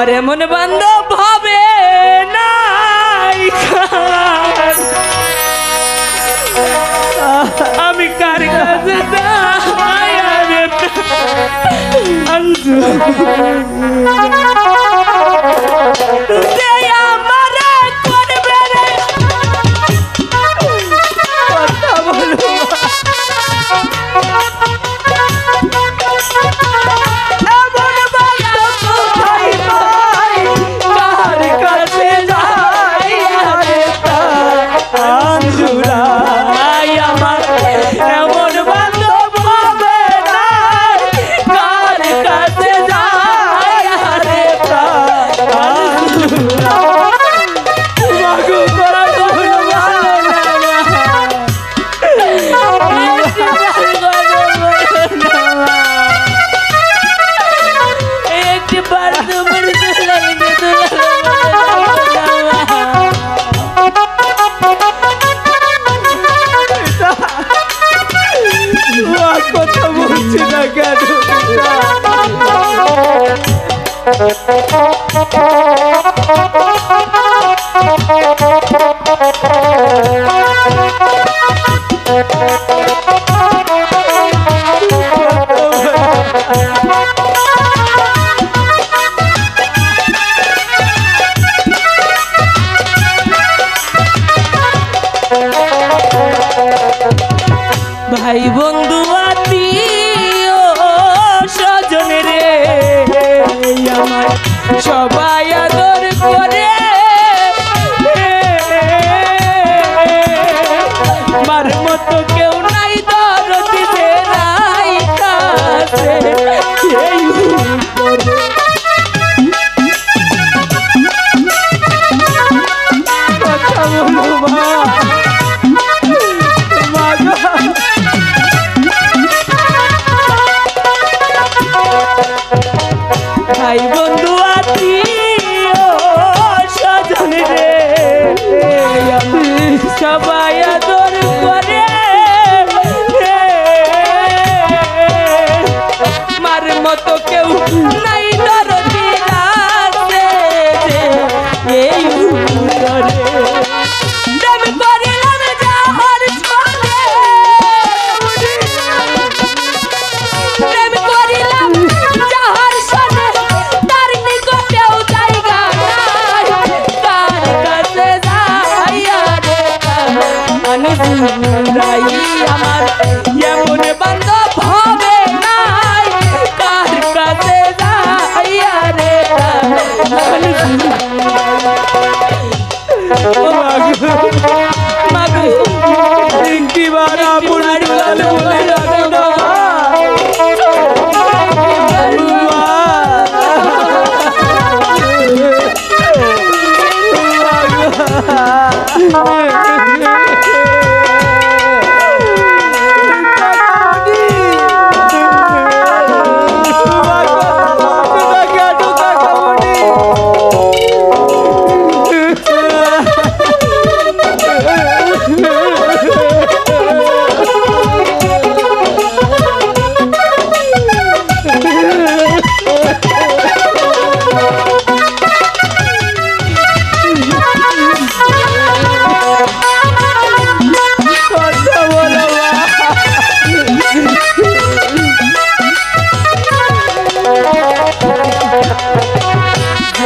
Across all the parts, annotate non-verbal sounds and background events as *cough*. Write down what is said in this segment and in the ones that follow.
আমার এমন বান্ধব হবে নাই। আমি কার কাছে আঞ্জু ভাই বন্ধু আত্মীয় স্বজনে আমার সব what the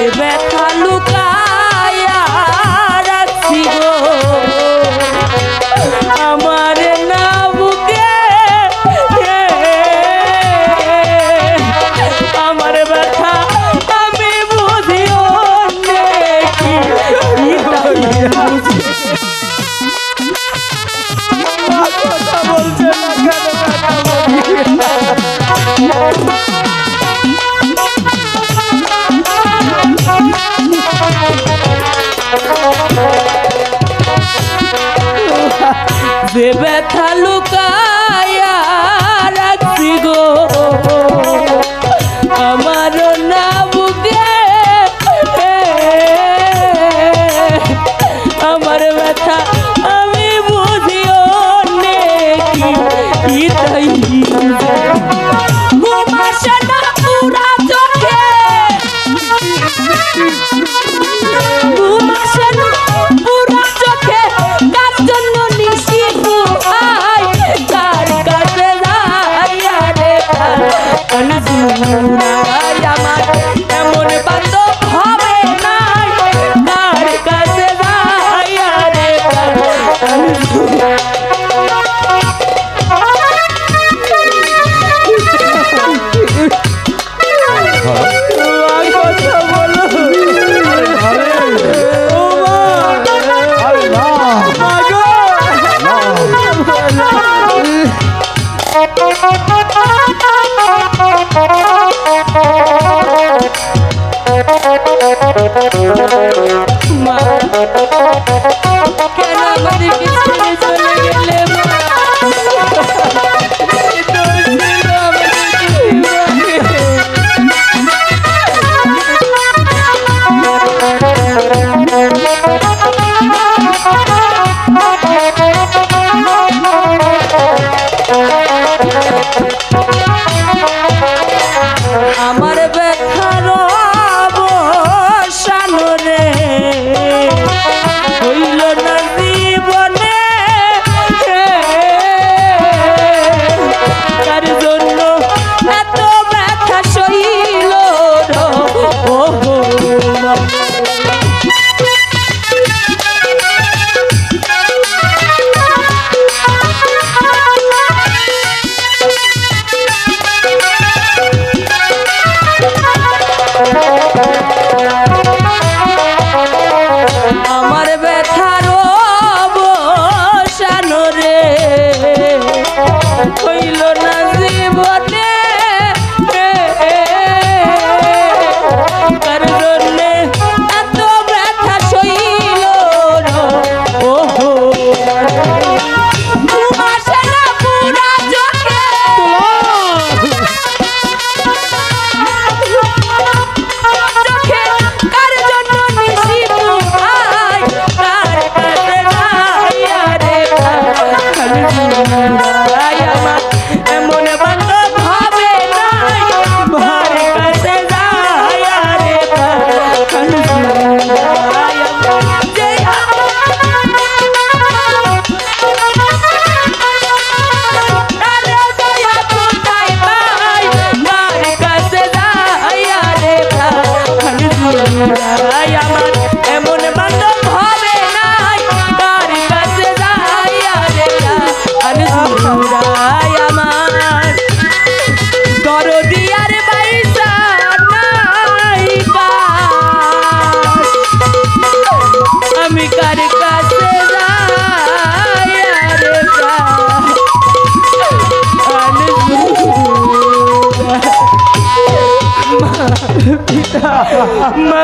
Rebecca, look বুকে ব্যথা লুকায়া রাখছি গো। আমার না আমার ব্যথা মা *laughs* মা